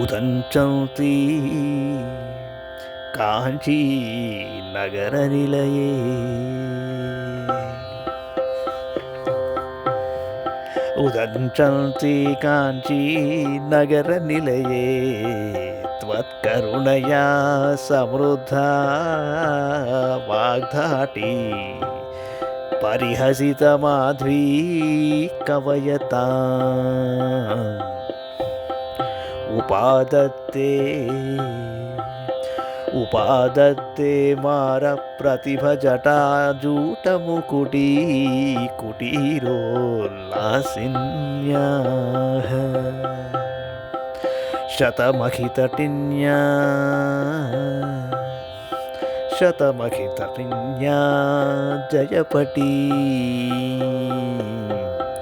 உதஞ்சந்தி காஞ்சி நகர நிலையே उदञ्चन्ति काञ्चीनगरनिलये त्वत्करुणया समृद्धा वाग्धाटी। परिहसितमाध्वी कवयता उपादत्ते। उपादत्ते मारप्रतिभजटाजूटमुकुटी कुटीरोल्लासिन्याः। शतमखितटिन्या। शतमखितटिन्या। जयपटी।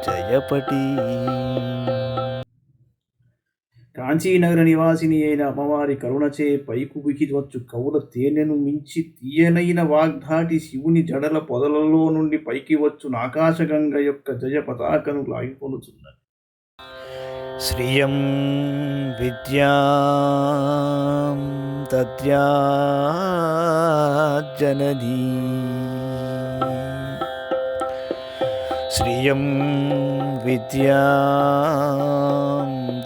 जयपटी కాంచీనగర నివాసిని అయిన అమ్మవారి కరుణచే పైకు పైకుబికివచ్చు కవుల తేనెను మించి తీయనైన వాగ్ధాటి శివుని జడల పొదలలో నుండి పైకి వచ్చు ఆకాశగంగ యొక్క జయ పతాకను లాగికొనుచున్నది. శ్రియం విద్యా తద్యాజనదీ శ్రియం విద్యా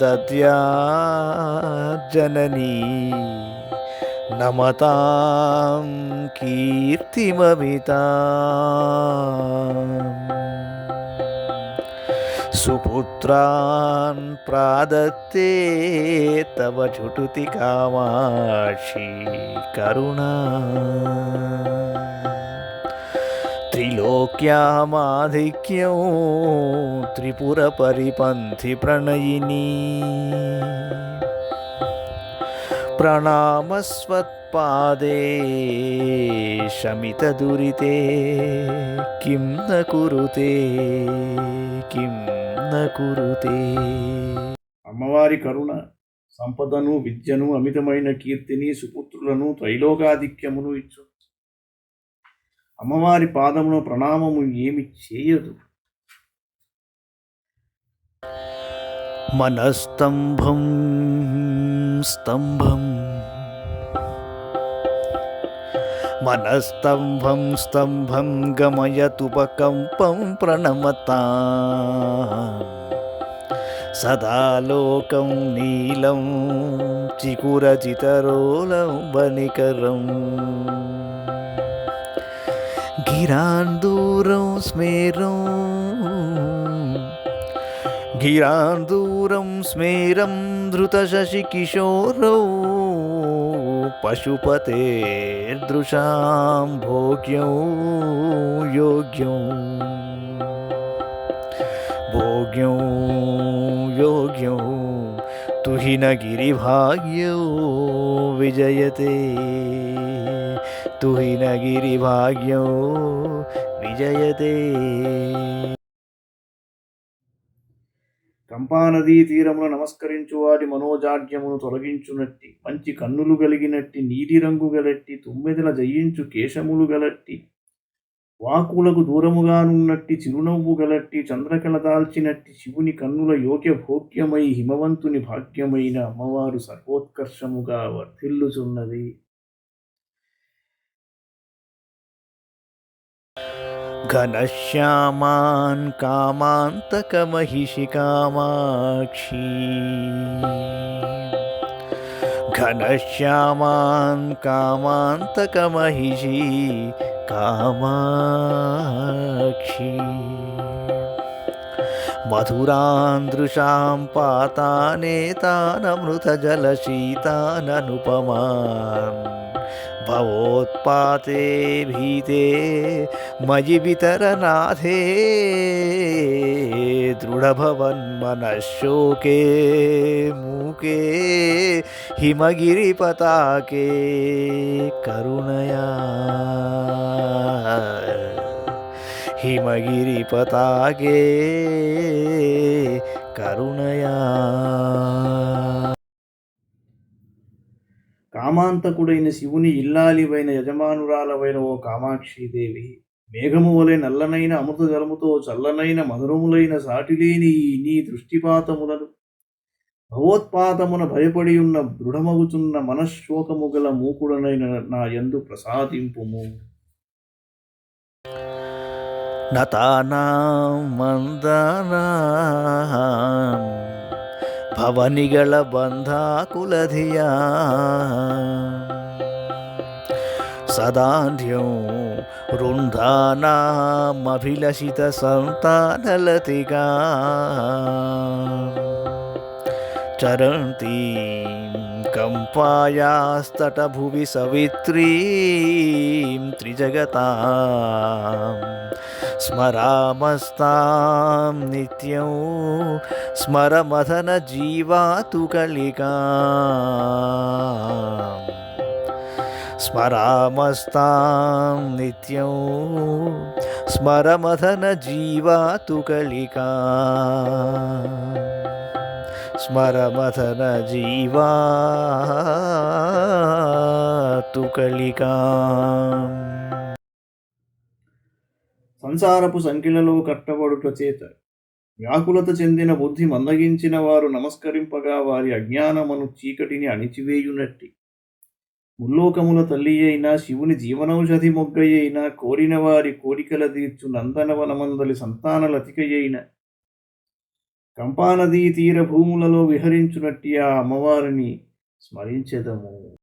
दद्याज्जननी नमतां कीर्तिममिताम्। सुपुत्रान् प्रादत्ते तव झुटुति कामाक्षी करुणा। లోక్యామాధిక్యం త్రిపుర పరిపంథి ప్రణయిని. ప్రణామస్వత్పాదే శమిత దురితే కిం న కురుతే కిం న కురుతే. అమ్మవారి కరుణ సంపదను విద్యను అమితమైన కీర్తిని సుపుత్రులను త్రైలోకాధిక్యమును ఇచ్చు. అమ్మవారి పాదమును ప్రణామము ఏమి చేయదు. మనస్తంభం స్తంభం. మనస్తంభం స్తంభం గమయతుపకంపం ప్రణమత. సదాలోకం నీలం చికురచితరోలం బనికరం वनिकरम् गिरान्दूरं स्मेरं। गिरान्दूरं स्मेरं धृतशशिकिशोरौ पशुपतेर्दृशां भोग्यौ योग्यौ। भोग्यौ योग्यौ తుహినగిరిభాగ్యో విజయతే తుహినగిరిభాగ్యో విజయతే కంపానదీ తీరమున నమస్కరించు వాడి మనోజాడ్యమును తొలగించునట్టి మంచి కన్నులు కలిగినట్టి నీటి రంగు గలట్టి తొమ్మిదిన జయించు కేశములు గలట్టి వాకులకు దూరముగానున్నట్టి చిరునవ్వు గలట్టి చంద్రకళ దాల్చినట్టి శివుని కన్నుల యోగ్య భోగ్యమై హిమవంతుని భాగ్యమైన అమ్మవారు సర్వోత్కర్షముగా వర్ధిల్లుచున్నది. ఘనశ్యామాన్ కామాంతక మహిషి కామాక్షి. ఘనశ్యామాన్ కామాంతక మహిషి कामाक्षी। मधुरान्दृशां पातानेतानमृतजलशीताननुपमान्। भवोत्पाते भीते मयि वितरनाथे दृढभवन्मनःशोके मूके हिमगिरिपताके करुणया हिमगिरिपताके करुणया కామాంతకుడైన శివుని ఇల్లాలివైన యజమానురాలవైన ఓ కామాక్షిదేవి మేఘము వలె నల్లనైన అమృత జలముతో చల్లనైన మధురములైన సాటిలేని నీ దృష్టిపాతములను భవోత్పాతమున భయపడి ఉన్న దృఢమగుచున్న మనశ్శోకము గల మూకుడనైన నా యందు ప్రసాదింపుము. నతానాం మందానాం భవనిಗಳ బంధాకులధియా సదాంధ్యం రుంధానామభిలషిత సంతానలతిగా చరంతి కంపాయాస్తటభువి సవిత్రీం త్రిజగతాం స్మరామస్తాం నిత్యం స్మరమథన జీవాతు కలికా స్మరామస్తాం నిత్యం. స్మరమథన జీవాతు కలికా స్మరమథన జీవాతు కలికా సంసారపు సంఖ్యలలో కట్టబడుట చేత వ్యాకులత చెందిన బుద్ధి మందగించిన వారు నమస్కరింపగా వారి అజ్ఞానమును చీకటిని అణిచివేయునట్టి. ముల్లోకముల తల్లి శివుని జీవనౌషధి మొగ్గయైన కోరిన వారి కోరికల తీర్చు నందనవనమందలి సంతానలతికయైన కంపానదీ తీర భూములలో విహరించునట్టి ఆ అమ్మవారిని స్మరించెదము.